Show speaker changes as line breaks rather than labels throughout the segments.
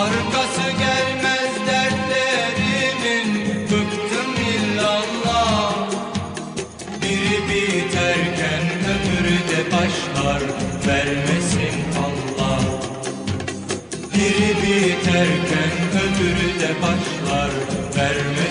Arkası gelmez dertlerimin Bıktım illallah. Biri biterken öbürü de başlar Vermesin Allah. Biri biterken öbürü başlar Vermesin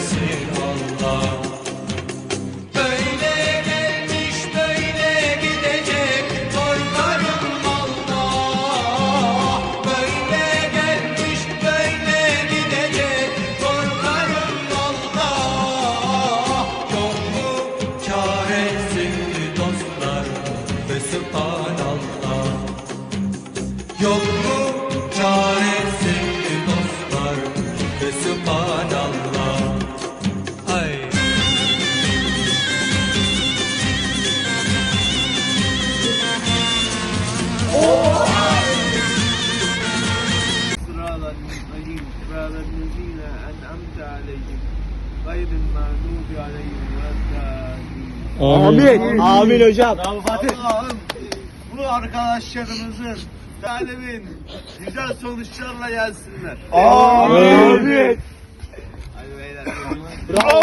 ve subhanallah Yok mu çaresi dostlar ve subhanallah Ay.
صراط المستقيم صراط الذين أنعمت عليهم غير المغضوب عليهم ولا الضالين
Amin. Amin hocam. Bravo Fatih.
Allah'ım bu arkadaşlarımızın talemin güzel sonuçlarla gelsinler.
Amin.
Hadi beyler.
Bravo.